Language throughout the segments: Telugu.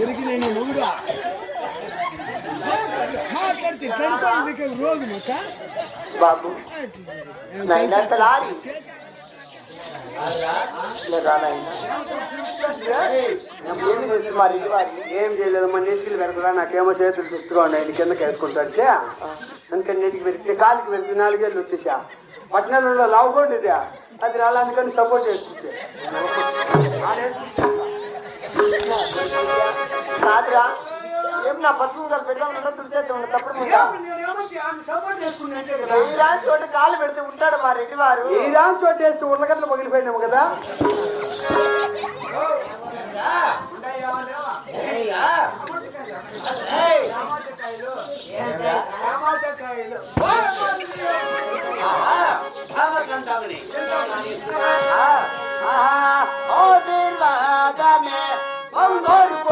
ఊరికి నేను నువ్వుగా మాట్లాడితే చనిపోయింది రోజు మొక్క బాబు నాయనా తలారి మరి? ఏం చేయలేదు. మన నీటికి పెడతారా నాకేమో చేతులు చూస్తున్నా నేను కిందకి వేసుకుంటాడితే అందుకని నీటికి పెడితే కాలికి పెడితే నాలుగేళ్ళు వచ్చేసా. పట్టణంలో లావుకోండిదా అది రాలా అందుకని సపోర్ట్ చేస్తుంది కాదురా ఏం నా పసుపు గారు తుడిచేద్దాం తప్పుడు ఈ రాని చోట కాలు పెడితే ఉంటాడు మా రెడ్డి వారు ఈ రాని చోట వేస్తే ఉర్లగడ్డలు పగిలిపోయినాము కదా అవును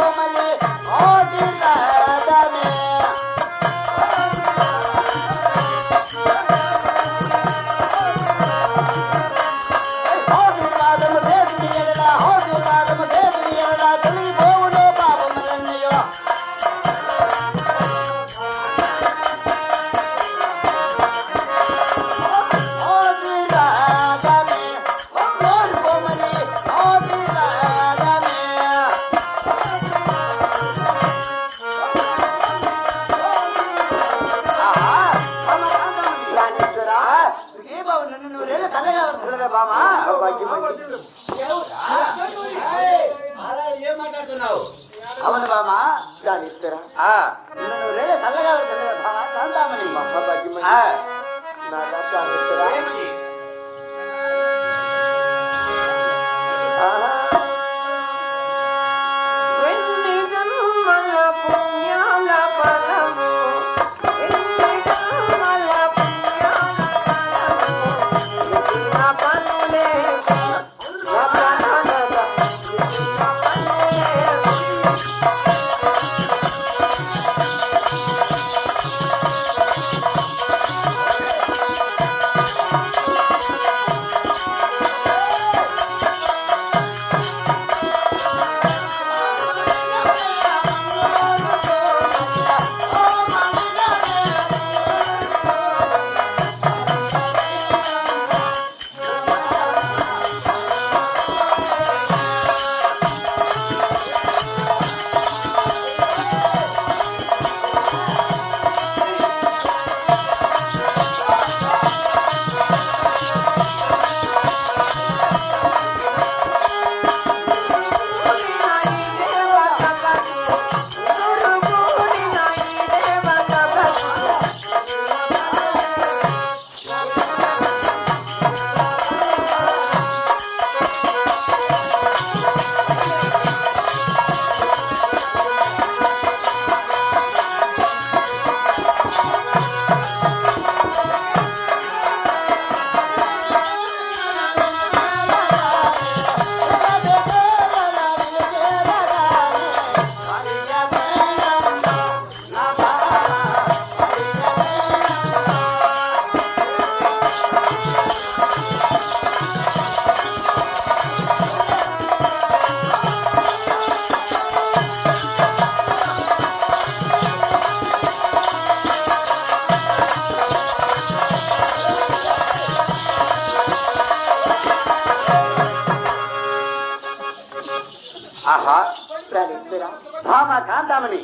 కాంతామణి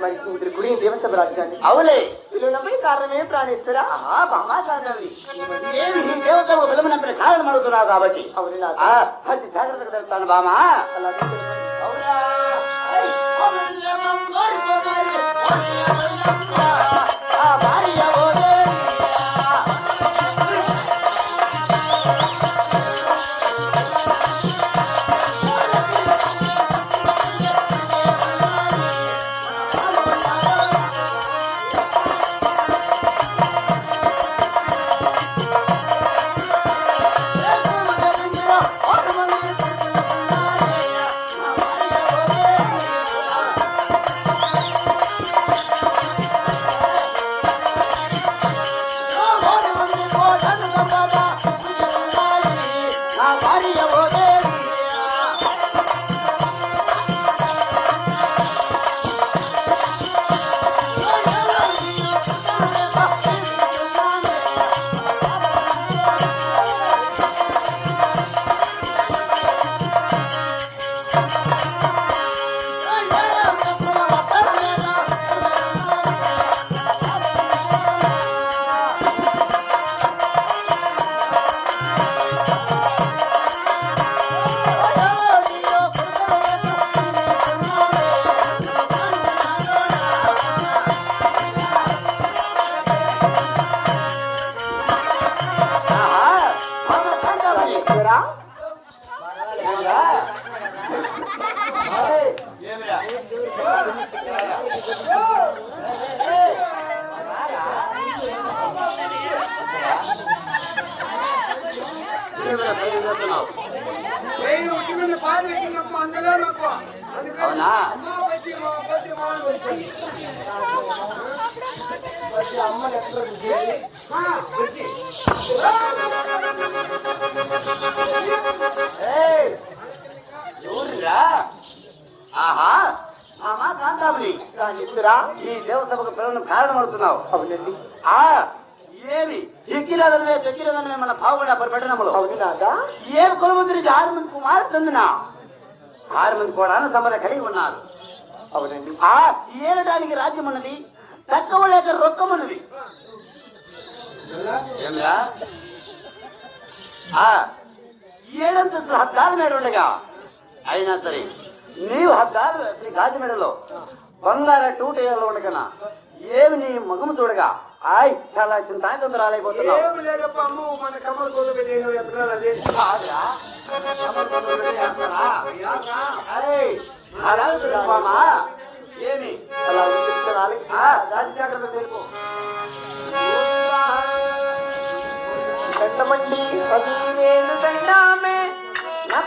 మరి ఇంద్రి గుడి దేవత రాజధాని అవులే పిల్లలపై కారణమే ప్రాణేశ్వర కాంతామణి ఏమి ఈ దేవత పిల్లమనప్పుడు కారణం అడుగుతున్నావు కాబట్టి అవును అది జాగ్రత్తగా తెలుస్తాను భామ అవునా వచ్చి అమ్మ ఎక్కడ కూర్చోండి? ఆ, వచ్చి. ఏయ్! ఎవర్రా? ఆహా కాంతామణి రాణిస్తురా ఈ దేవసభకు పిల్లలను కారణమవుతున్నావు. అవునండి. ఆ ఏమి? ఎక్కిరాదనమే చెక్కిరాదనమే మన బాగుండా పరిపెట్టనములు అవును నాదా ఏమి కొలుముద్రికి ఆరు మంది కుమారుడు చెందిన? ఆరు మంది కూడా సంపద కలిగి ఉన్నారు. అవునండి. ఆ ఏలడానికి రాజ్యం ఉన్నది? తక్కువ లేక రొక్కం ఉన్నది ఏమిరా ఆ ఏడంతస్తులు హద్దాల మేడ ఉండగా? అయినా సరే. నీవు హద్దాలు శ్రీ గాజిమేడలో బంగార టూటేలో ఉండగనా ఏమి నీ మగము చూడగా? ఆయ్ చాలా చింతాచంద్రాలైపోతున్నావు ఏమి లేదప్ప ఏమి? అలా జాగ్రత్త తెలుపు దండమండి పదివేలు దండామే? నా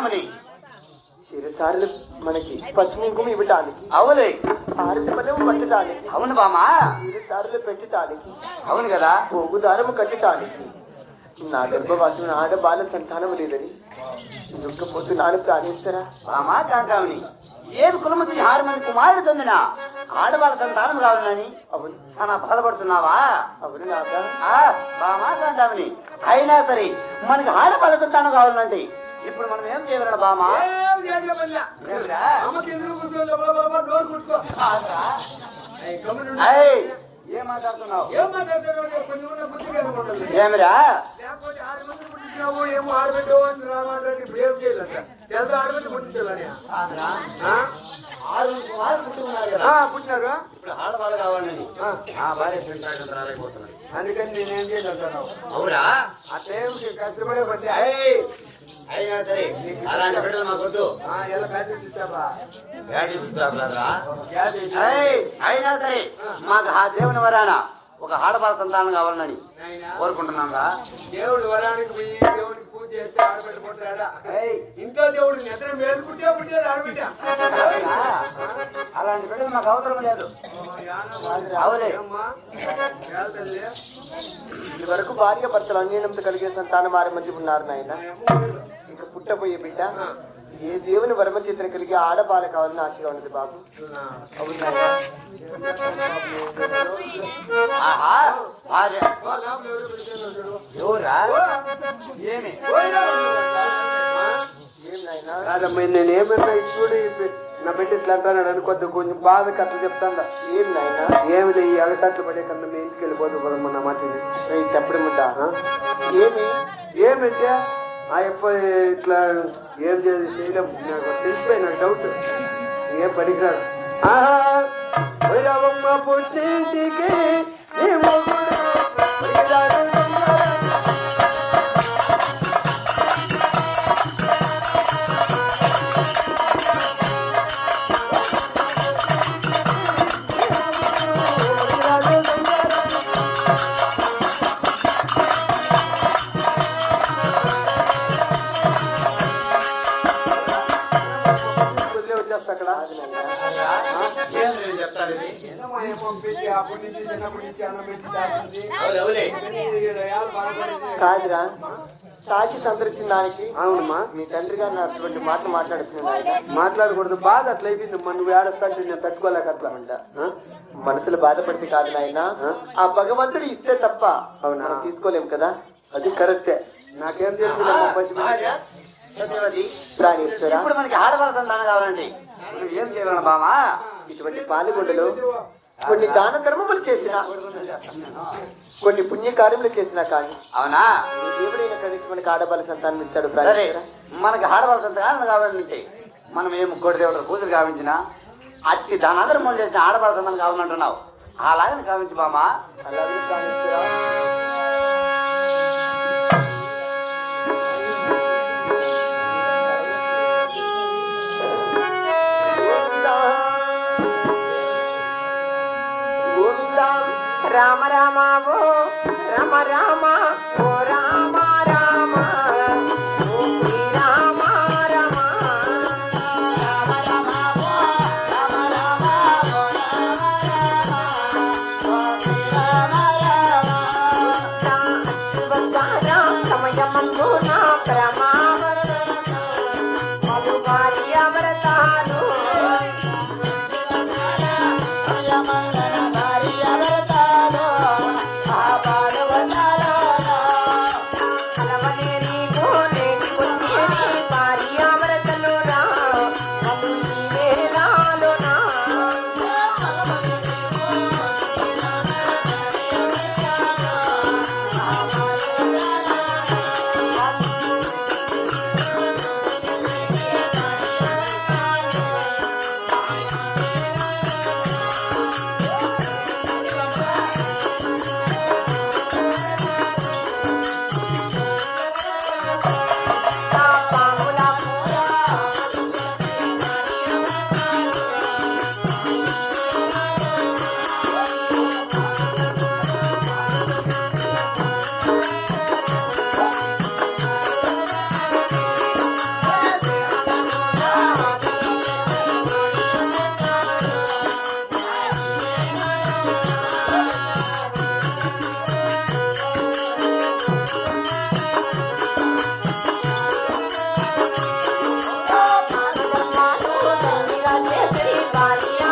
కాంతామణి చిరసార్లు మనకి పశ్చిమింకుమ ఇవ్వటానికి. అవులే. ఆరతి పట్టడానికి అవును బామా. చిరసార్లు పెట్టడానికి అవును కదా. పోగు దారము కట్టడానికి నా గర్భవాసం ఆడ బాల సంతానం లేదని. దుఃఖపోతున్నాను ప్రాణేశ్వరా బామా కాంతామణి ఏం కులమతి ఆరు మంది కుమారుడు చెందిన? ఆడవాళ్ళ సంతానం కావాలని అవును. చాలా బాధపడుతున్నావా? అవును బామా కాంతామణి అయినా సరే మనకి ఆడవాళ్ళ సంతానం కావాలంటే ఇప్పుడు మనం ఏం చేయగలం బామా ఏం. ఏమిరా? అమ్మకి ఎదురు డోర్ కొట్టుకో. ఏం మాట్లాడుతున్నావు ఏం మాట్లాడుతున్నావు? ఏమిరా లేకపోతే ఆరు మందిని పుట్టించినావు, ఏమో ఆడబిడ్డవు అని రామాంటాడు. ఇప్పుడు ఏం చేయాలంట? తెలుసా ఆడబిడ్డ పుట్టించాలని? ఆరు మంది పుట్టుకున్నారు ఆ, పుట్టినారు ఇప్పుడు ఆడవాళ్ళు కావాలని ఆ. ఆ భార్య అందుకని నేనేం చేయాలంటున్నావు అవురా అట్లేం కష్టపడే పని ఏయ్, అయినా సరే అలాంటి బిడ్డలు మాకు వద్దు. అయినా సరే మాకు ఆ దేవుని వరాన ఒక ఆడవాళ్ళ సంతానం కావాలని కోరుకుంటున్నాగా దేవుడు వరానికి పోయి దేవుడికి పూజ చేస్తే ఆడబిడ్డ పుట్టాడా ఇంట్లో దేవుడు నిద్ర మేలుకుంటే పుట్టాడు ఆడబిడ్డ. అలాంటి బిడ్డలు మాకు అవసరం లేదు. అవులే. ఇది వరకు భార్య భర్తలు అన్యోన్యంతో కలిగే సంతానం ఆరు మంది ఉన్నారు నాయన. ఇప్పుడు పుట్టబోయే బిడ్డ. ఏ దేవుని వరమ కలిగి కలిగే ఆడబాల కావాలని ఆశగా ఉన్నది బాబు. అవును ఏం నాయనా? కాదమ్మా నేను ఏమన్నా ఇప్పుడు నా బిడ్డ ఇట్లా అంటాను అనుకోద్దు కొంచెం బాధ అట్లా చెప్తాను ఏం నాయనా? ఏమి ఈ అగసట్లు పడే కన్నా మీ ఇంటికి వెళ్ళిపోతాం కదమ్మా నా మాట చెప్పడం ఏమి? ఏమిటా ఆ అప్ప ఇట్లా ఏం చేసి చేయలేము నాకు తెలిసిపోయి నాకు డౌట్ ఏం పనికిరాడు ఆహా! పుట్టింటికి కాదురా. సాకి సందర్శించడానికి అవునమ్మా. మీ తండ్రి గారు అటువంటి మాటలు మాట్లాడుతున్నాడు మాట్లాడకూడదు. బాధ అట్లా అయిపోయిందమ్మా నువ్వు ఏడస్తాంటే నేను తట్టుకోలేక అట్లా అంట? మనసులో బాధపడితే కాదు నాయన. ఆ? భగవంతుడు ఇస్తే తప్ప అవునా? మనం తీసుకోలేం కదా? అది కరెక్టే. నాకేం తెలుసు ఇప్పుడు మనకి ఆడవాళ్ళ సంతానం కావాలండి. నువ్వు ఏం చేయగలం బామా ఇటువంటి పాలుగొండలు కొన్ని దాన కర్మములు చేసిన కొన్ని పుణ్య కార్యములు చేసినా కానీ అవునా? దేవుడైన కనీసం మనకి ఆడబాల సంతానం ఇస్తాడు మనకి ఆడవాళ్ళ సంతానం కావాలంటే మనం ఏం కోటి దేవుడు పూజలు కావించినా అట్టి దాని ఆధారం చేసిన ఆడవాళ్ళ సంతానం కావాలంటున్నావు. అలాగని కావించు బామా. అలాగే రామ రామ ఓ రామ రామ ఓ రామ Maria.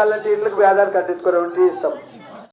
కావాలంటే ఇళ్ళకి వేదాలు కట్టించుకోవడం ఇష్టం